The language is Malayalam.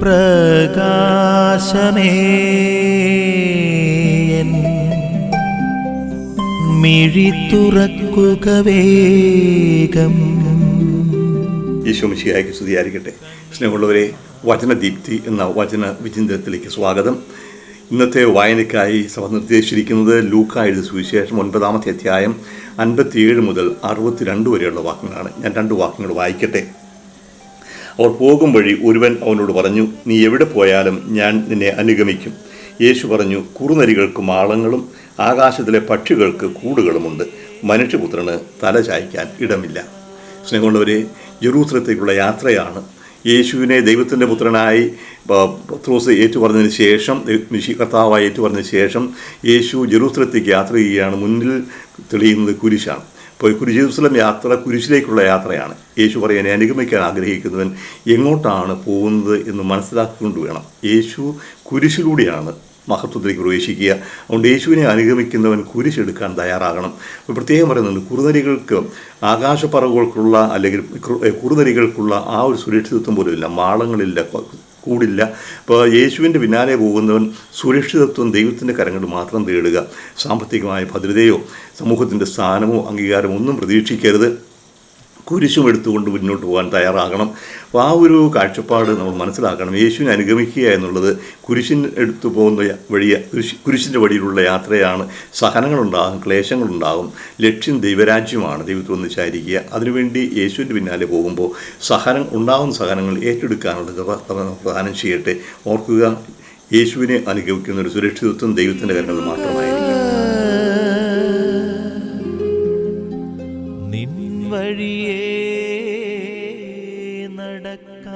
പ്രകാശമേ. മിഴി തുറക്കുക വേഗം. യേശുമിശിയായിക്ക് സ്തുതിയായിരിക്കട്ടെ. സ്നേഹമുള്ളവരെ വചനദീപ്തി എന്ന വചന വിചിന്തനത്തിലേക്ക് സ്വാഗതം. ഇന്നത്തെ വായനയ്ക്കായി സഭ നിർദ്ദേശിച്ചിരിക്കുന്നത് ലൂക്ക എഴുതി സുവിശേഷം ഒൻപതാമത്തെ അധ്യായം അൻപത്തിയേഴ് മുതൽ അറുപത്തിരണ്ട് വരെയുള്ള വാക്യങ്ങളാണ്. ഞാൻ രണ്ട് വാക്യങ്ങൾ വായിക്കട്ടെ. അവർ പോകും വഴി ഒരുവൻ അവനോട് പറഞ്ഞു നീ എവിടെ പോയാലും ഞാൻ നിന്നെ അനുഗമിക്കും. യേശു പറഞ്ഞു കുറുനരികൾക്ക് മാളങ്ങളും ആകാശത്തിലെ പക്ഷികൾക്ക് കൂടുകളുമുണ്ട്. മനുഷ്യപുത്രന് തല ചായ്ക്കാൻ ഇടമില്ല. സ്നേഹമുള്ളവരെ ജെറൂസലത്തേക്കുള്ള യാത്രയാണ്. യേശുവിനെ ദൈവത്തിന്റെ പുത്രനായി പത്രോസ് ഏറ്റുപറഞ്ഞതിന് ശേഷം കർത്താവായി ഏറ്റുപറഞ്ഞതിന് ശേഷം യേശു ജെറൂസലത്തേക്ക് യാത്ര ചെയ്യുകയാണ്. മുന്നിൽ തെളിയുന്നത് കുരിശാണ്. അപ്പോൾ കുരി ജെറൂസലം യാത്ര കുരിശിലേക്കുള്ള യാത്രയാണ്. യേശു പറയാൻ അനുഗമിക്കാൻ ആഗ്രഹിക്കുന്നവൻ എങ്ങോട്ടാണ് പോകുന്നത് എന്ന് മനസ്സിലാക്കിക്കൊണ്ട് വേണം. യേശു കുരിശിലൂടെയാണ് മഹത്വത്തിലേക്ക് പ്രവേശിക്കുക. അതുകൊണ്ട് യേശുവിനെ അനുഗമിക്കുന്നവൻ കുരിശെടുക്കാൻ തയ്യാറാകണം. പ്രത്യേകം പറയുന്നുണ്ട് കുറുനരികൾക്ക് ആകാശപ്പറവുകൾക്കുള്ള അല്ലെങ്കിൽ കുറുനരികൾക്കുള്ള ആ ഒരു സുരക്ഷിതത്വം പോലും ഇല്ല മാളങ്ങളില്ല കൂടില്ല. അപ്പോൾ യേശുവിന്റെ പിന്നാലെ പോകുന്നവൻ സുരക്ഷിതത്വം ദൈവത്തിന്റെ കരങ്ങൾ മാത്രം തേടുക. സാമ്പത്തികമായ ഭദ്രതയോ സമൂഹത്തിന്റെ സ്ഥാനമോ അംഗീകാരമോ ഒന്നും പ്രതീക്ഷിക്കരുത്. കുരിശും എടുത്തുകൊണ്ട് മുന്നോട്ട് പോകാൻ തയ്യാറാകണം. അപ്പോൾ ആ ഒരു കാഴ്ചപ്പാട് നമ്മൾ മനസ്സിലാക്കണം. യേശുവിനെ അനുഗമിക്കുക എന്നുള്ളത് കുരിശിൻ എടുത്തു പോകുന്ന വഴിയ കുരിശ് കുരിശിന്റെ വഴിയിലുള്ള യാത്രയാണ്. സഹനങ്ങളുണ്ടാകും ക്ലേശങ്ങളുണ്ടാകും. ലക്ഷ്യം ദൈവരാജ്യമാണ്. ദൈവത്തിൽ ഒന്നിച്ചായിരിക്കുക അതിനുവേണ്ടി യേശുവിന്റെ പിന്നാലെ പോകുമ്പോൾ സഹനം ഉണ്ടാകുന്ന സഹനങ്ങൾ ഏറ്റെടുക്കാനുള്ള പ്രധാനം ചെയ്യട്ടെ. ഓർക്കുക യേശുവിനെ അനുഗമിക്കുന്ന ഒരു സുരക്ഷിതത്വം ദൈവത്തിന്റെ കരങ്ങളിൽ മാത്രമായി create.